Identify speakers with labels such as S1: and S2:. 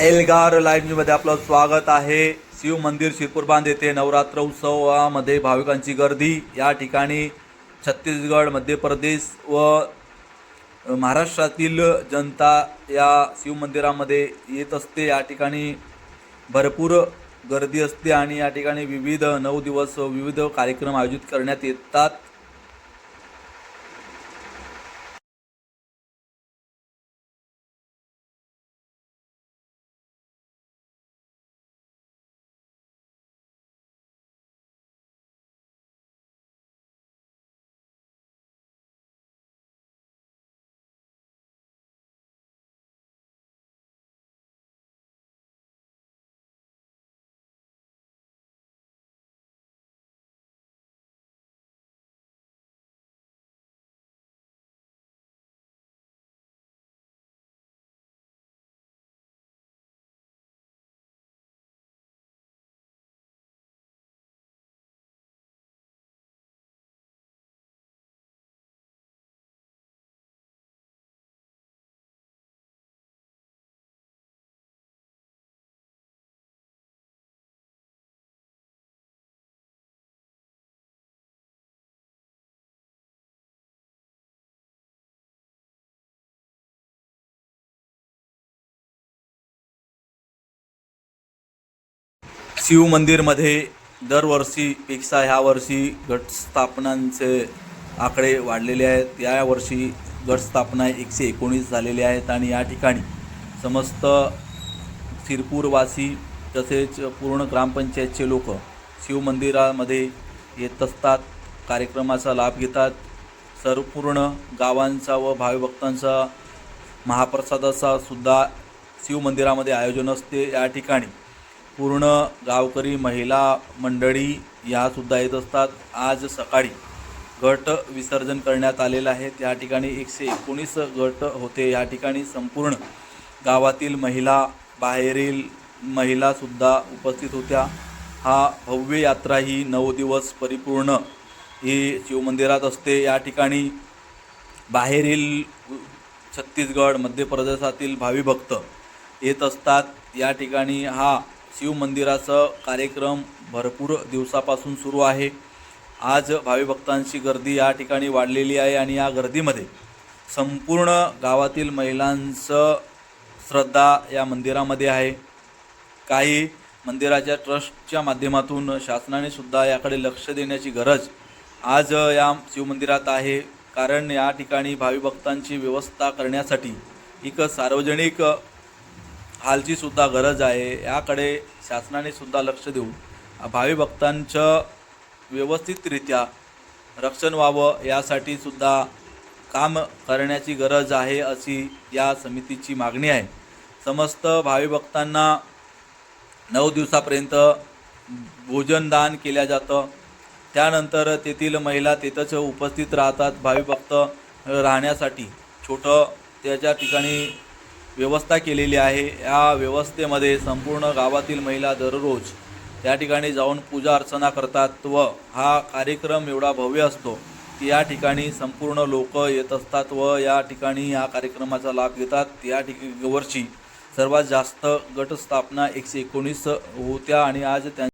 S1: Elgar live न्यूजमध्ये आपलं स्वागत आहे. शिव मंदिर शिरपूर बांध येथे नवरात्र उत्सवामध्ये भाविकांची गर्दी. या ठिकाणी छत्तीसगड मध्य प्रदेश व महाराष्ट्रातील जनता या शिव मंदिरामध्ये येत असते. या ठिकाणी भरपूर गर्दी असते आणि या ठिकाणी विविध नऊ दिवस विविध कार्यक्रम आयोजित करण्यात येतात. शिव मंदिरमध्ये दरवर्षीपेक्षा ह्या वर्षी घटस्थापनांचे आकडे वाढलेले आहेत. या वर्षी घटस्थापना एकशे एकोणीस झालेली आहेत आणि या ठिकाणी समस्त शिरपूरवासी तसेच पूर्ण ग्रामपंचायतचे लोक शिवमंदिरामध्ये येत असतात कार्यक्रमाचा लाभ घेतात. सर्व पूर्ण गावांचा व भाविभक्तांचा महाप्रसादाचा सुद्धा शिवमंदिरामध्ये आयोजन असते. या ठिकाणी पूर्ण गावकरी महिला मंडळी यासुद्धा येत असतात. आज सकाळी गट विसर्जन करण्यात आलेलं आहे. त्या ठिकाणी एकशे एकोणीस गट होते. या ठिकाणी संपूर्ण गावातील महिला बाहेरील महिलासुद्धा उपस्थित होत्या. हा भव्य यात्रा ही नऊ दिवस परिपूर्ण ही शिवमंदिरात असते. या ठिकाणी बाहेरील छत्तीसगड मध्य प्रदेशातील भावी भक्त येत असतात. या ठिकाणी हा शिवमंदिराचा कार्यक्रम भरपूर दिवसापासून सुरू आहे. आज भावी भक्तांची गर्दी या ठिकाणी वाढलेली आहे आणि या गर्दीमध्ये संपूर्ण गावातील महिलांचं श्रद्धा या मंदिरामध्ये आहे. काही मंदिराच्या ट्रस्टच्या माध्यमातून शासनाने सुद्धा याकडे लक्ष देण्याची गरज आज या शिवमंदिरात आहे. कारण या ठिकाणी भावी भक्तांची व्यवस्था करण्यासाठी एक सार्वजनिक हालची सुद्धा गरज आहे. याकडे शासनाने सुद्धा लक्ष देऊन भावी भक्तांचं व्यवस्थितरित्या रक्षण व्हावं यासाठी सुद्धा काम करण्याची गरज आहे अशी या समितीची मागणी आहे. समस्त भावी भक्तांना नऊ दिवसापर्यंत भोजनदान केल्या जातं. त्यानंतर तेथील महिला तिथंच उपस्थित राहतात. भावी भक्त राहण्यासाठी छोटं त्याच्या ठिकाणी व्यवस्था केलेली आहे. या व्यवस्थेमध्ये संपूर्ण गावातील महिला दररोज त्या ठिकाणी जाऊन पूजा अर्चना करतात व हा कार्यक्रम एवढा भव्य असतो की या ठिकाणी संपूर्ण लोक येत असतात व या ठिकाणी या कार्यक्रमाचा लाभ घेतात. या ठिकाणी वर्षी सर्वात जास्त गटस्थापना एकशे एकोणीस होत्या आणि आज त्या